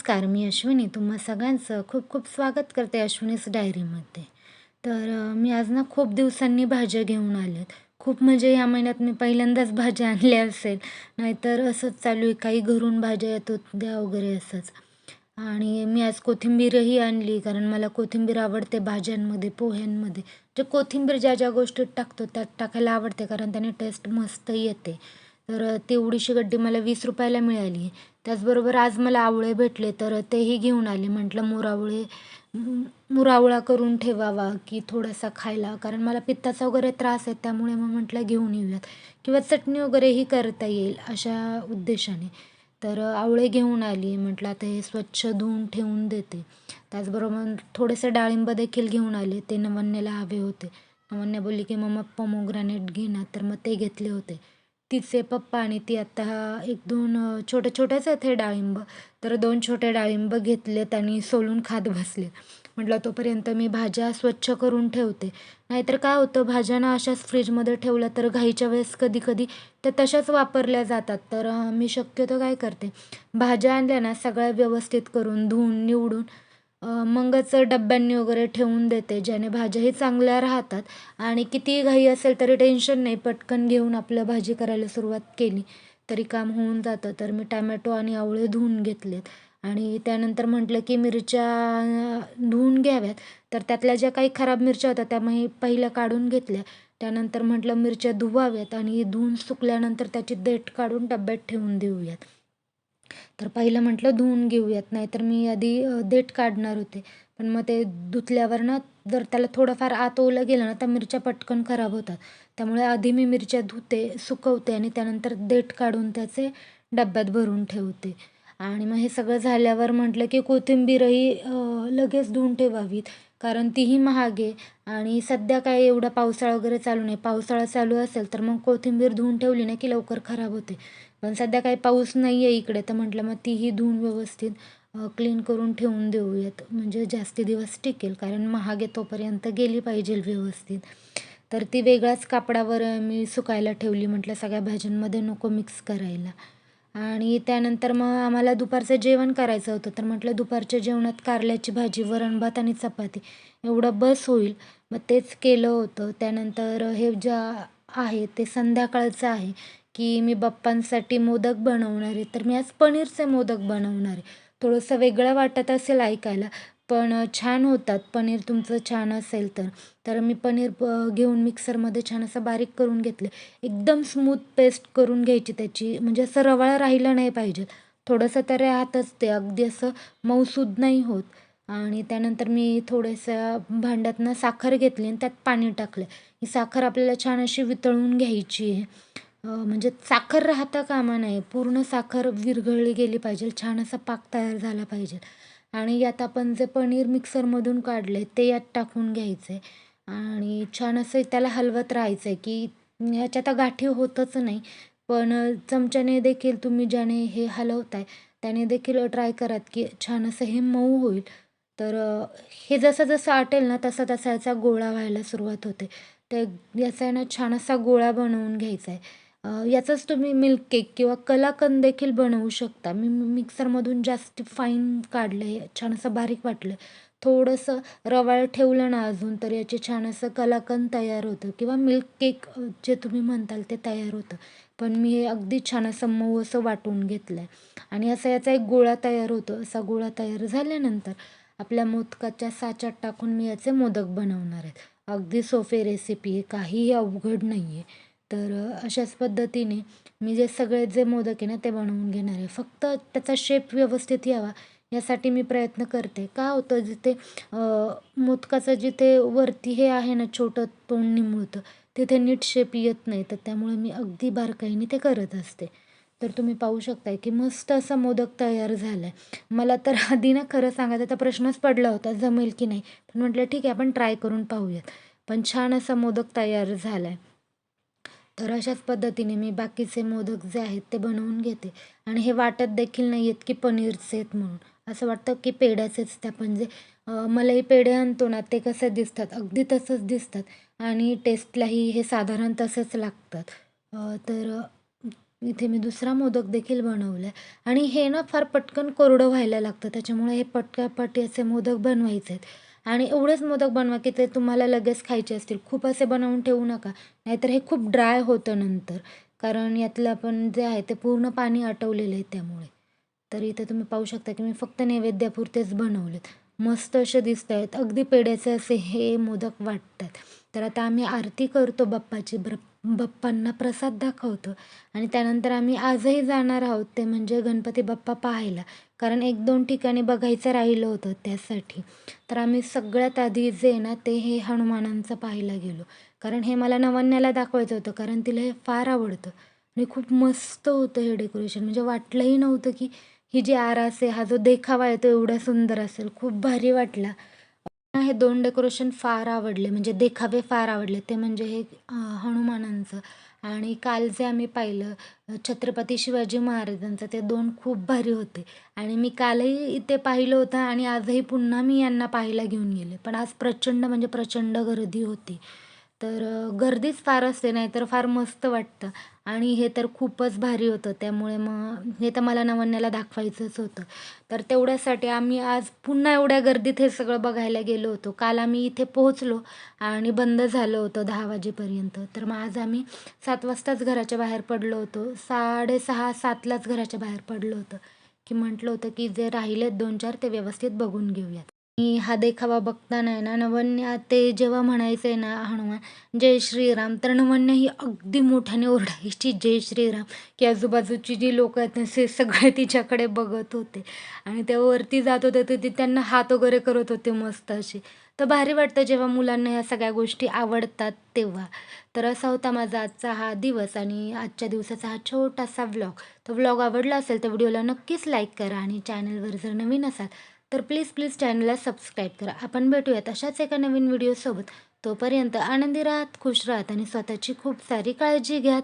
नमस्कार मी अश्विनी. तुम्हा सगळ्यांचं खूप खूप स्वागत करते अश्विनीस डायरीमध्ये. तर मी आज ना खूप दिवसांनी भाज्या घेऊन आलेत. खूप म्हणजे या महिन्यात मी पहिल्यांदाच भाज्या आणल्या असेल. नाहीतर असंच चालू आहे काही घरून भाज्या येत द्या वगैरे असंच. आणि मी आज कोथिंबीरही आणली कारण मला कोथिंबीर आवडते भाज्यांमध्ये पोह्यांमध्ये. जे कोथिंबीर ज्या ज्या गोष्टीत टाकतो त्यात टाकायला आवडते कारण त्याने टेस्ट मस्त येते. तर तेवढीशी गड्डी मला वीस रुपयाला मिळाली. त्याचबरोबर आज मला आवळे भेटले तर तेही घेऊन आले. म्हटलं मोरावळे मुरावळा करून ठेवावा की थोडासा खायला कारण मला पित्ताचा वगैरे त्रास आहे त्यामुळे मग म्हटलं घेऊन येऊयात. किंवा चटणी वगैरेही करता येईल अशा उद्देशाने. तर आवळे घेऊन आली. म्हटलं आता हे स्वच्छ धुवून ठेवून देते. त्याचबरोबर थोडेसे डाळिंब देखील घेऊन आले. ते नवन्याला हवे होते. नवन्या बोलली की मम्मा पोमोग्रॅनेट घे ना. तर मग ते घेतले होते. तिचे पप्पा आणि ती आत्ता एक दोन छोट्या छोट्याच आहेत हे डाळिंब. तर दोन छोटे डाळिंब घेतलेत आणि सोलून खात बसले. म्हटलं तोपर्यंत मी भाज्या स्वच्छ करून ठेवते. नाहीतर काय होतं भाज्या ना अशाच फ्रीजमध्ये ठेवल्या तर घाईच्या वेळेस कधी कधी त्या तशाच वापरल्या जातात. तर मी शक्यतो काय करते भाज्या आणल्या ना सगळ्या व्यवस्थित करून धुवून निवडून मगच डब्यांनी वगैरे ठेवून देते ज्याने भाज्याही चांगल्या राहतात. आणि कितीही घाई असेल तरी टेन्शन नाही पटकन घेऊन आपलं भाजी करायला सुरुवात केली तरी काम होऊन जातं. तर मी टॅमॅटो आणि आवळे धुवून घेतलेत. आणि त्यानंतर म्हटलं की मिरच्या धुवून घ्याव्यात. तर त्यातल्या ज्या काही खराब मिरच्या होत्या त्या मी पहिल्या काढून घेतल्या. त्यानंतर म्हटलं मिरच्या धुवाव्यात आणि धुवून सुकल्यानंतर त्याची देठ काढून डब्यात ठेवून देऊयात. तर पहिलं म्हटलं धुवून घेऊयात नाहीतर मी आधी देठ काढणार होते. पण मग ते धुतल्यावर ना जर त्याला थोडंफार आत ओलं गेलं ना तर मिरच्या पटकन खराब होतात. त्यामुळे आधी मी मिरच्या धुते सुकवते आणि त्यानंतर देठ काढून त्याचे डब्यात भरून ठेवते. आणि मग हे सगळं झाल्यावर म्हटलं की कोथिंबीरही लगेच धुवून ठेवावीत. कारण तीही महाग. आहे आणि सध्या काय एवढा पावसाळा वगैरे चालू नाही. पावसाळा चालू असेल तर मग कोथिंबीर धुवून ठेवली ना की लवकर खराब होते. पण सध्या काही पाऊस नाही आहे इकडे तर म्हटलं मग तीही धुवून व्यवस्थित क्लीन करून ठेवून देऊयात. म्हणजे जास्ती दिवस टिकेल कारण महाग आहे तोपर्यंत गेली पाहिजे व्यवस्थित. तर ती वेगळ्याच कापडावर मी सुकायला ठेवली म्हटलं सगळ्या भाज्यांमध्ये नको मिक्स करायला. आणि त्यानंतर मग आम्हाला दुपारचं जेवण करायचं होतं. तर म्हटलं दुपारच्या जेवणात कारल्याची भाजी वरण भात आणि चपाती एवढं बस होईल. मग तेच केलं होतं. त्यानंतर हे ज्या आहे ते संध्याकाळचं आहे की मी बाप्पांसाठी मोदक बनवणार आहे. तर मी आज पनीरचे मोदक बनवणार आहे. थोडंसं वेगळं वाटत असेल ऐकायला पण छान होतात. पनीर तुमचं छान असेल तर. तर मी पनीर प घेऊन मिक्सरमध्ये छान असं बारीक करून घेतले. एकदम स्मूथ पेस्ट करून घ्यायची त्याची. म्हणजे असं रवाळ राहिलं नाही पाहिजे. थोडंसं तर राहतच ते अगदी असं मऊसूद नाही होत. आणि त्यानंतर मी थोडंसं भांड्यातनं साखर घेतली आणि त्यात पाणी टाकलं. ही साखर आपल्याला छान अशी वितळून घ्यायची आहे. म्हणजे साखर राहता कामा नये. पूर्ण साखर विरघळली गेली पाहिजे. छान असा पाक तयार झाला पाहिजे. आणि यात आपण जे पनीर मिक्सरमधून काढले ते यात टाकून घ्यायचे. आणि छान असं त्याला हलवत राहायचं आहे की ह्याच्यात आता गाठी होतच नाही पण चमच्याने देखील तुम्ही ज्याने हे हलवताय त्याने देखील ट्राय करात की छान असं हे मऊ होईल. तर हे जसं जसं आटेल ना तसा तसा याचा गोळा व्हायला सुरुवात होते. तर याचा ना छान असा गोळा बनवून घ्यायचा आहे याचाच तुम्ही मिल्क केक किंवा कलाकंद देखील बनवू शकता. मी मिक्सरमधून जास्त फाईन काढलं आहे छान असं बारीक वाटलं. थोडंसं रवाळ ठेवलं ना अजून तर याचे छान असं कलाकंद तयार होतं. किंवा मिल्क केक जे तुम्ही म्हणताल ते तयार होतं. पण मी हे अगदी छान असं मऊ असं वाटून घेतलं आहे आणि असा याचा एक गोळा तयार होतो. असा गोळा तयार झाल्यानंतर आपल्या मोदकाच्या साच्यात टाकून मी याचे मोदक बनवणार आहेत अगदी सोपे रेसिपी आहे. काहीही अवघड नाही आहे तर अशाच पद्धतीने मी जे सगळे जे मोदक आहे ना ते बनवून घेणार आहे. फक्त त्याचा शेप व्यवस्थित यावा यासाठी मी प्रयत्न करते. का होतं जिथे मोदकाचं जिथे वरती हे आहे ना छोटं तोंड निमुळतं तिथे नीट शेप येत नाही. तर त्यामुळे मी अगदी बारकाईने ते करत असते. तर तुम्ही पाहू शकताय की मस्त असा मोदक तयार झाला आहे मला तर आधी ना खरं सांगायचं तर प्रश्नच पडला होता जमेल की नाही. पण म्हटलं ठीक आहे आपण ट्राय करून पाहूयात. पण छान असा मोदक तयार झाला आहे तर अशाच पद्धतीने मी बाकीचे मोदक जे आहेत ते बनवून घेते. आणि हे वाटत देखील नाही आहेत की पनीरचे आहेत म्हणून. असं वाटतं की पेढ्याचेच ते आपण जे मलाही मलाई पेढे आणतो ना ते कसे दिसतात? अगदी तसंच दिसतात. आणि टेस्टलाही हे साधारण तसेच लागतात. तर इथे मी दुसरा मोदक देखील बनवला आहे आणि हे ना फार पटकन कोरडं व्हायला लागतं. त्याच्यामुळे हे पटकापट याचे मोदक बनवायचे आहेत आणि एवढेच मोदक बनवा की ते तुम्हाला लगेच खायचे असतील. खूप असे बनवून ठेवू नका. नाहीतर हे खूप ड्राय होतं नंतर. कारण यातलं आपण जे आहे ते पूर्ण पाणी आटवलेलं आहे त्यामुळे. तर इथे तुम्ही पाहू शकता की मी फक्त नैवेद्यापुरतेच बनवलेत. मस्त असे दिसत आहेत. अगदी पेढ्याचे असे हे मोदक वाटतात. तर आता आम्ही आरती करतो बाप्पाची. बरं बाप्पांना प्रसाद दाखवतो. आणि त्यानंतर आम्ही आजही जाणार आहोत ते म्हणजे गणपती बाप्पा पाहायला. कारण एक दोन ठिकाणी बघायचं राहिलं होतं त्यासाठी. तर आम्ही सगळ्यात आधी जे ना ते हे हनुमानांचं पाहायला गेलो. कारण हे मला नवन्याला दाखवायचं होतं. कारण तिला हे फार आवडतं. आणि खूप मस्त होतं हे डेकोरेशन. म्हणजे वाटलंही नव्हतं की ही जी आरास आहे हा जो देखावा आहे तो एवढा सुंदर असेल. खूप भारी वाटला. हे दोन डेकोरेशन फार आवडले म्हणजे देखावे फार आवडले. ते म्हणजे हे हनुमानांचं आणि काल जे आम्ही पाहिलं छत्रपती शिवाजी महाराजांचं ते दोन खूप भारी होते. आणि मी कालही इथे पाहिलं होतं आणि आजही पुन्हा मी यांना पाहायला घेऊन गेले. पण आज प्रचंड म्हणजे प्रचंड गर्दी होती. तर गर्दीच फार असते नाही तर फार मस्त वाटतं. आणि हे तर खूपच भारी होतं. त्यामुळे मग हे तर मला नवन्याला दाखवायचंच होतं. तर तेवढ्यासाठी आम्ही आज पुन्हा एवढ्या गर्दीत हे सगळं बघायला गेलो होतो. काल आम्ही इथे पोहोचलो आणि बंद झालं होतं दहा वाजेपर्यंत. तर मग आज आम्ही सात वाजताच घराच्या बाहेर पडलो होतो. साडेसहा सातलाच घराच्या बाहेर पडलो होतं. की म्हटलं होतं की जे राहिलेत दोन चार ते व्यवस्थित बघून घेऊयात. आणि हा देखावा बघताना आहे ना. नवन्या ते जेव्हा म्हणायचे ना हनुमान जय श्रीराम तर नवन्या ही अगदी मोठ्याने ओरडायची जय श्रीराम. की आजूबाजूची जी लोक आहेत ना ते सगळे तिच्याकडे बघत होते. आणि तेव्हा वरती जात होते तर ते त्यांना हात वगैरे करत होते मस्त असे. तर भारी वाटतं जेव्हा मुलांना ह्या सगळ्या गोष्टी आवडतात तेव्हा. तर असा होता माझा आजचा हा दिवस आणि आजच्या दिवसाचा हा छोटासा व्लॉग. तो व्लॉग आवडला असेल तर व्हिडिओला नक्कीच लाईक करा आणि चॅनलवर जर नवीन असाल तर प्लीज प्लीज चॅनलला सबस्क्राईब करा. आपण भेटूयात अशाच एका नवीन व्हिडिओसोबत तोपर्यंत आनंदी राहत खुश राहत आणि स्वतःची खूप सारी काळजी घ्यात.